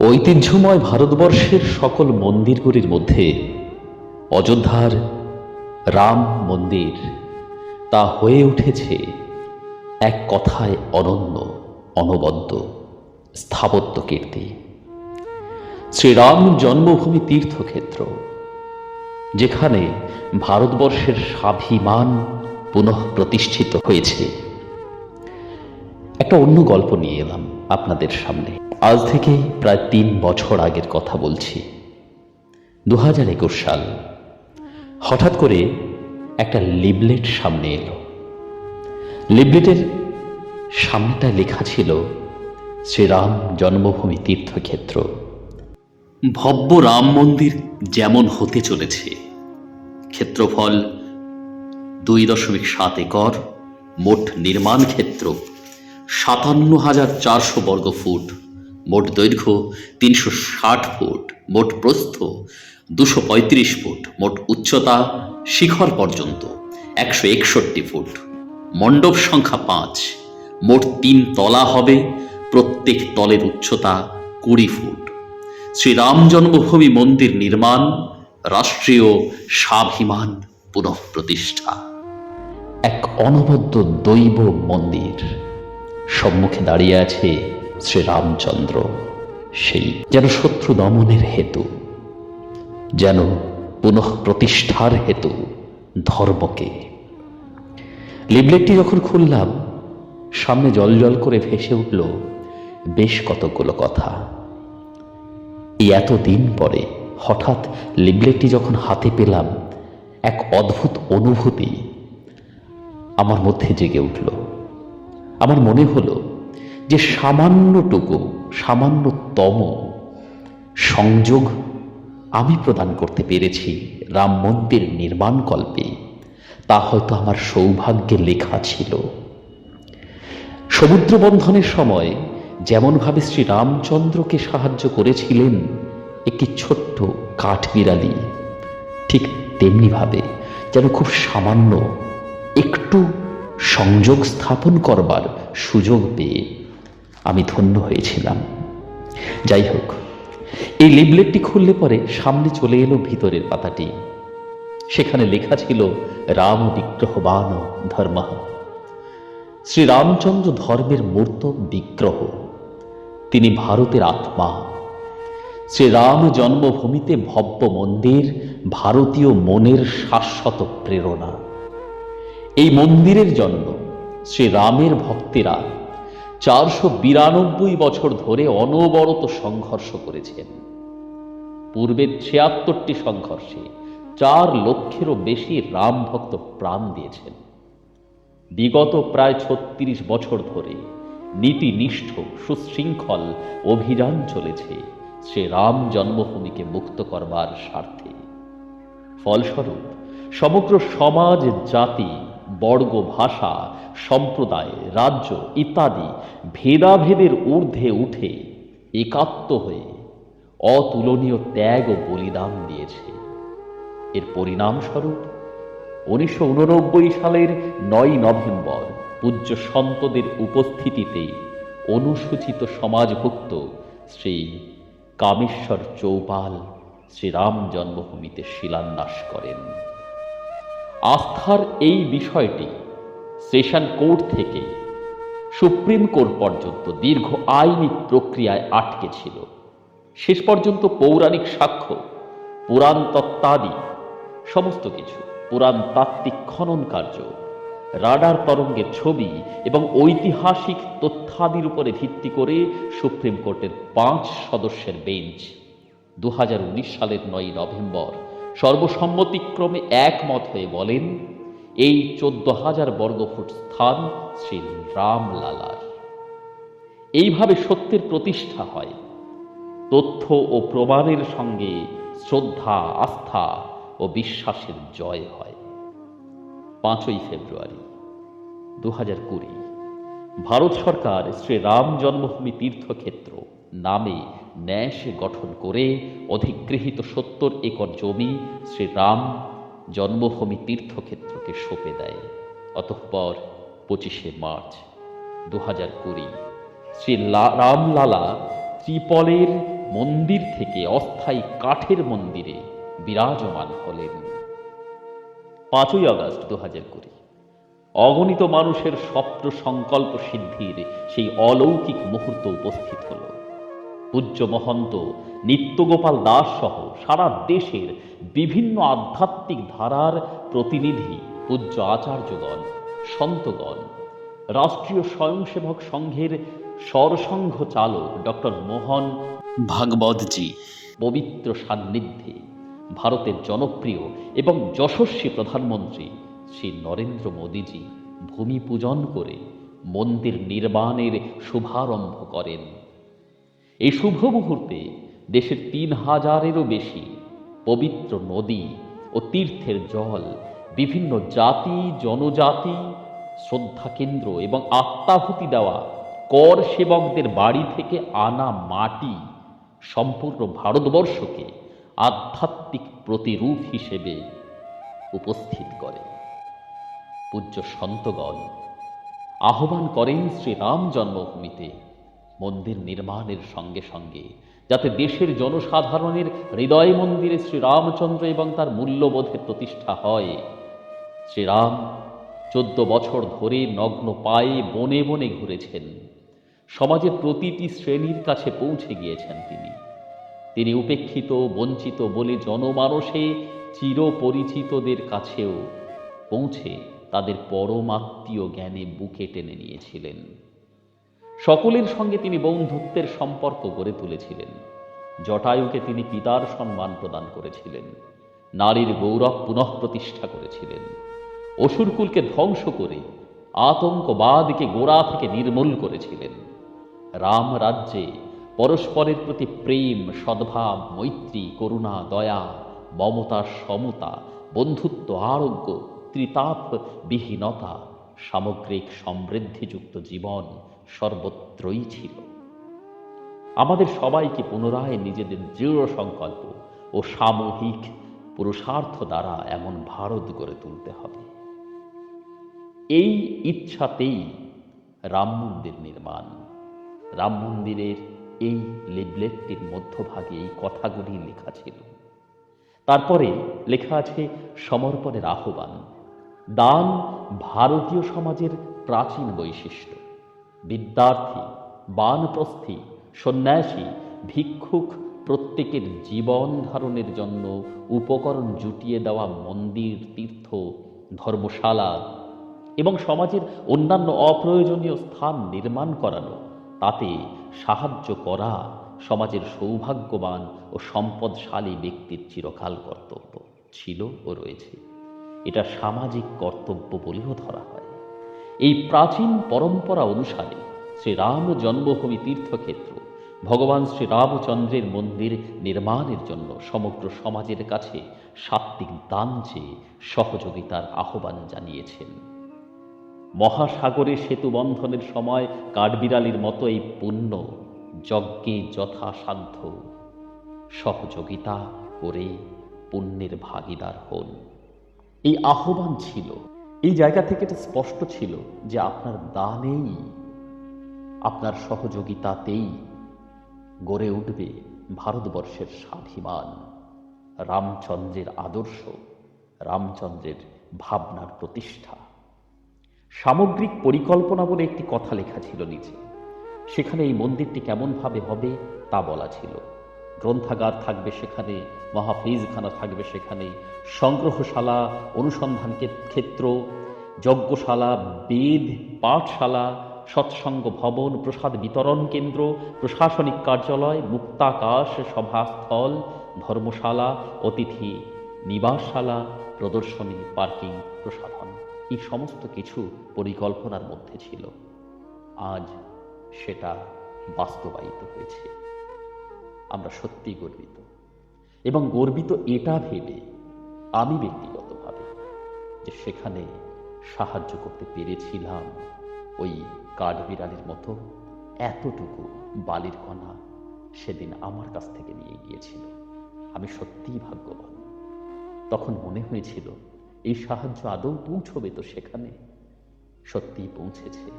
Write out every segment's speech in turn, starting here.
ঐতিহ্যময় ভারতবর্ষের সকল মন্দিরগুলির মধ্যে অযোধ্যার রাম মন্দির তা হয়ে উঠেছে এক কথায় অনন্য, অনবদ্য স্থাপত্য কীর্তি। শ্রীরাম জন্মভূমি তীর্থক্ষেত্র, যেখানে ভারতবর্ষের স্বাভিমান পুনঃ প্রতিষ্ঠিত হয়েছে। একটা অন্য গল্প নিয়ে এলাম আপনাদের সামনে। আজ থেকে প্রায় তিন বছর আগের কথা বলছি। দু হাজার একুশ সাল। হঠাৎ করে একটা লিবলেট সামনে এলো। লিবলেটের সামনেটা লেখা ছিল, শ্রীরাম জন্মভূমি তীর্থক্ষেত্র। ভব্য রাম মন্দির যেমন হতে চলেছে, ক্ষেত্রফল দুই দশমিক সাত একর, মোট নির্মাণ ক্ষেত্র সাতান্ন হাজার চারশো বর্গ ফুট মোট দৈর্ঘ্য তিনশো ষাট ফুট, মোট প্রস্থ দুশো পঁয়ত্রিশ ফুট, মোট উচ্চতা শিখর পর্যন্ত একশো একষট্টি ফুট। মণ্ডপ সংখ্যা পাঁচ, মোট তিন তলা হবে, প্রত্যেক তলের উচ্চতা কুড়ি ফুট। শ্রীরাম জন্মভূমি মন্দির নির্মাণ, রাষ্ট্রীয় স্বাভিমান পুনঃপ্রতিষ্ঠা। এক অনবদ্য দৈব মন্দির। সম্মুখে দাঁড়িয়ে আছে শ্রীরামচন্দ্র, সেই যেন শত্রু দমনের হেতু, যেন পুনঃ প্রতিষ্ঠার হেতু ধর্মকে। লিবলেটটি যখন খুললাম, সামনে জল জল করে ভেসে উঠল বেশ কতগুলো কথা। এই এত দিন পরে হঠাৎ লিবলেটটি যখন হাতে পেলাম, এক অদ্ভুত অনুভূতি আমার মধ্যে জেগে উঠল। আমার মনে হলো যে সামান্যটুকু, সামান্যতম সংযোগ আমি প্রদান করতে পেরেছি রাম মন্দির নির্মাণকল্পে তা হয়তো আমার সৌভাগ্যে লেখা ছিল। সমুদ্র বন্ধনের সময় যেমনভাবে শ্রী রামচন্দ্রকে সাহায্য করেছিলেন একটি ছোট্ট কাঠবিড়ালি, ঠিক তেমনিভাবে যেন খুব সামান্য একটু সংযোগ স্থাপন করবার সুযোগ পেয়ে আমি ধন্য হয়েছিলাম। যাই হোক এই লিবলেটটি খুললে পরে সামনে চলে এলো ভিতরের পাতাটি। সেখানে লেখা ছিল, রাম বিগ্রহবান ধর্ম। শ্রী রামচন্দ্র ধর্মের মূর্ত বিগ্রহ। তিনি ভারতের আত্মা। শ্রীরাম জন্মভূমিতে ভব্য মন্দির, ভারতীয় মনের শাশ্বত প্রেরণা। এই মন্দিরের জন্য শ্রীরামের ভক্তেরা চারশো বিরানব্বই বছর ধরে অনবরত সংঘর্ষ করেছেন। পূর্বের ছিয়াত্তরটি সংঘর্ষে চার লক্ষেরও বেশি রাম ভক্ত প্রাণ দিয়েছেন। বিগত প্রায় ছত্রিশ বছর ধরে নীতিনিষ্ঠ, সুশৃঙ্খল অভিযান চলেছে সে রাম জন্মভূমিকে মুক্ত করবার স্বার্থে। ফলস্বরূপ, সমগ্র সমাজ, জাতি বর্গ ভাষা, সম্প্রদায়, রাজ্য ইত্যাদি ভেদাভেদের ঊর্ধ্বে উঠে একাত্ম হয়ে অতুলনীয় ত্যাগ ও বলিদান দিয়েছে। এর পরিণামস্বরূপ উনিশশো উননব্বই সালের নয় নভেম্বর পূজ্য সন্তদের উপস্থিতিতে অনুসূচিত সমাজভুক্ত শ্রী কামেশ্বর চৌপাল শ্রীরাম জন্মভূমিতে শিলান্যাস করেন। আস্থার এই বিষয়টি সেশন কোর্ট থেকে সুপ্রিম কোর্ট পর্যন্ত দীর্ঘ আইনি প্রক্রিয়ায় আটকে ছিল। শেষ পর্যন্ত পৌরাণিক সাক্ষ্য, পুরাণ তত্ত্বাদি, সমস্ত কিছু, পুরাণ তাত্ত্বিক খনন কার্য, রাডার তরঙ্গের ছবি এবং ঐতিহাসিক তথ্যাদির উপরে ভিত্তি করে সুপ্রিম কোর্টের পাঁচ সদস্যের বেঞ্চ দু হাজার উনিশ সালের নয় নভেম্বর সর্বসম্মতিক্রমে একমত হয়ে বলেন, এই চোদ্দ হাজার বর্গফুট স্থান শ্রী রামলালার। এইভাবে সত্যের প্রতিষ্ঠা হয়। তথ্য ও প্রমাণের সঙ্গে শ্রদ্ধা, আস্থা ও বিশ্বাসের জয় হয়। পাঁচই ফেব্রুয়ারি দু হাজার কুড়ি, ভারত সরকার শ্রী রাম জন্মভূমি তীর্থক্ষেত্র নামে ন্যাস গঠন করে অধিগৃহীত সত্তর একর জমি শ্রী রাম জন্মভূমি তীর্থক্ষেত্রকে সঁপে দেয়। অতঃপর পঁচিশে মার্চ দু হাজার কুড়ি শ্রী রামলালা ত্রিপলের মন্দির থেকে অস্থায়ী কাঠের মন্দিরে বিরাজমান হলেন। পাঁচই আগস্ট দু হাজার কুড়ি অগণিত মানুষের স্বপ্ন সংকল্প সিদ্ধির সেই অলৌকিক মুহূর্ত উপস্থিত হল। পূজ্য মহন্ত নিত্যগোপাল দাস সহ সারা দেশের বিভিন্ন আধ্যাত্মিক ধারার প্রতিনিধি পূজ্য আচার্যগণ সন্তগণ রাষ্ট্রীয় স্বয়ংসেবক সংঘের সরসংঘ চালক ডক্টর মোহন ভাগবতজি। পবিত্র সান্নিধ্যে ভারতের জনপ্রিয় এবং যশস্বী প্রধানমন্ত্রী শ্রী নরেন্দ্র মোদীজি ভূমি পূজন করে মন্দির নির্মাণের শুভারম্ভ করেন। এই শুভ মুহূর্তে দেশের তিন হাজারেরও বেশি পবিত্র নদী ও তীর্থের জল, বিভিন্ন জাতি, জনজাতি শ্রদ্ধা কেন্দ্র এবং আত্মাহুতি দেওয়া কর সেবকদের বাড়ি থেকে আনা মাটি সম্পূর্ণ ভারতবর্ষকে আধ্যাত্মিক প্রতিরূপ হিসেবে উপস্থিত করে। পূজ্য সন্তগণ, আহ্বান করেন শ্রীরাম জন্মভূমিতে। মন্দির নির্মাণের সঙ্গে সঙ্গে, যাতে দেশের জনসাধারণের হৃদয় মন্দিরে শ্রীরামচন্দ্র এবং তার মূল্যবোধের প্রতিষ্ঠা হয়। শ্রীরাম চোদ্দ বছর ধরে নগ্ন পায়ে বনে বনে ঘুরেছেন। সমাজের প্রতিটি শ্রেণির কাছে পৌঁছে গিয়েছেন তিনি। তিনি উপেক্ষিত, বঞ্চিত বলে জনমানসে চিরপরিচিতদের কাছেও পৌঁছে তাদের পরমাত্মীয় জ্ঞানে বুকে টেনে নিয়েছিলেন। সকলের সঙ্গে তিনি বন্ধুত্বের সম্পর্ক গড়ে তুলেছিলেন। জটায়ুকে তিনি পিতার সম্মান প্রদান করেছিলেন। নারীর গৌরব পুনঃপ্রতিষ্ঠা করেছিলেন। অসুরকুলকে ধ্বংস করে আতঙ্কবাদকে গোড়া থেকে নির্মূল করেছিলেন। রাম রাজ্যে পরস্পরের প্রতি প্রেম, সদ্ভাব, মৈত্রী, করুণা, দয়া, মমতা, সমতা, বন্ধুত্ব, আরোগ্য, ত্রিতাপ, বিহীনতা, সামগ্রিক সমৃদ্ধিযুক্ত জীবন সর্বত্রই ছিল। আমাদের সবাইকে পুনরায় নিজেদের দৃঢ় সংকল্প ও সামূহিক পুরুষার্থ দ্বারা এমন ভারত গড়ে তুলতে হবে। এই ইচ্ছাতেই রাম মন্দির নির্মাণ। রাম মন্দিরের এই লিবলেটটির মধ্যভাগে এই কথাগুলি লেখা ছিল। তারপরে লেখা আছে সমর্পণের আহ্বান। দান ভারতীয় সমাজের প্রাচীন বৈশিষ্ট্য। বিদ্যার্থী, বানপ্রস্থী, সন্ন্যাসী, ভিক্ষুক প্রত্যেকের জীবন ধারণের জন্য উপকরণ জুটিয়ে দেওয়া মন্দির, তীর্থ, ধর্মশালা এবং সমাজের অন্যান্য অপ্রয়োজনীয় স্থান নির্মাণ করানো। তাতে সাহায্য করা সমাজের সৌভাগ্যবান ও সম্পদশালী ব্যক্তির চিরকাল কর্তব্য ছিল ও রয়েছে। এটা সামাজিক কর্তব্য বলেও ধরা হয়। এই প্রাচীন পরম্পরা অনুসারে শ্রীরাম জন্মভূমি তীর্থক্ষেত্র ভগবান শ্রীরামচন্দ্রের মন্দির নির্মাণের জন্য সমগ্র সমাজের কাছে সাত্বিক দান চেয়ে সহযোগিতার আহ্বান জানিয়েছেন। মহাসাগরে সেতু বন্ধনের সময় কাঠবিড়ালির মতো এই পুণ্য যজ্ঞে যথাসাধ্য। সহযোগিতা করে পুণ্যের ভাগিদার হন। এই আহ্বান ছিল এই জায়গা থেকে এটা স্পষ্ট ছিল যে আপনার দানেই আপনার সহযোগিতাতেই গড়ে উঠবে ভারতবর্ষের স্বাভিমান। রামচন্দ্রের আদর্শ, রামচন্দ্রের ভাবনার প্রতিষ্ঠা। সামগ্রিক পরিকল্পনা বলে একটি কথা লেখা ছিল নিচে। সেখানে এই মন্দিরটি কেমনভাবে হবে তা বলা ছিল। গ্রন্থাগার থাকবে সেখানে, মহাফিজখানা থাকবে সেখানে। সংগ্রহশালা, অনুসন্ধান ক্ষেত্র, যজ্ঞশালা, বেদ, পাঠশালা, সৎসঙ্গ ভবন, প্রসাদ বিতরণ কেন্দ্র, প্রশাসনিক কার্যালয়, মুক্তাকাশ, সভাস্থল, ধর্মশালা, অতিথি নিবাসশালা, প্রদর্শনী, পার্কিং, প্রসাধন। এই সমস্ত কিছু পরিকল্পনার মধ্যে ছিল। আজ সেটা বাস্তবায়িত হয়েছে। আমরা সত্যি গর্বিত। এবং গর্বিত এটা ভেবে আমি ব্যক্তিগতভাবে যে সেখানে সাহায্য করতে পেরেছিলাম ওই কাঠবিড়ালির মতো এতটুকু বালির কণা সেদিন আমার কাছ থেকে নিয়ে গিয়েছিল। আমি সত্যিই ভাগ্যবান। তখন মনে হয়েছিল, এই সাহায্য আদৌ পৌঁছবে তো সেখানে? সত্যিই পৌঁছেছে।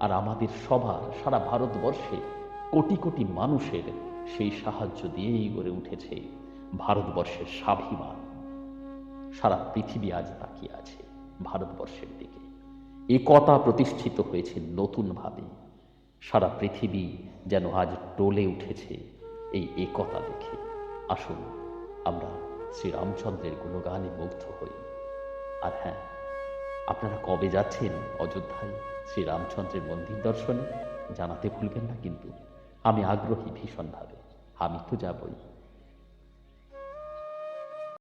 আর আমাদের সবার সারা ভারতবর্ষে কোটি কোটি মানুষের সেই সাহায্য দিয়েই গড়ে উঠেছে ভারতবর্ষের স্বাভিমান। সারা পৃথিবী আজ তাকিয়ে আছে ভারতবর্ষের দিকে। একতা প্রতিষ্ঠিত হয়েছে নতুনভাবে। সারা পৃথিবী যেন আজ টলে উঠেছে এই একতা দেখে। আসুন আমরা শ্রীরামচন্দ্রের গুণগানে মুগ্ধ হই। আর হ্যাঁ আপনারা কবে যাচ্ছেন অযোধ্যায় শ্রীরামচন্দ্রের মন্দির দর্শনে? জানাতে ভুলবেন না কিন্তু। আমি আগ্রহী ভীষণভাবে। আমি তো যাবই।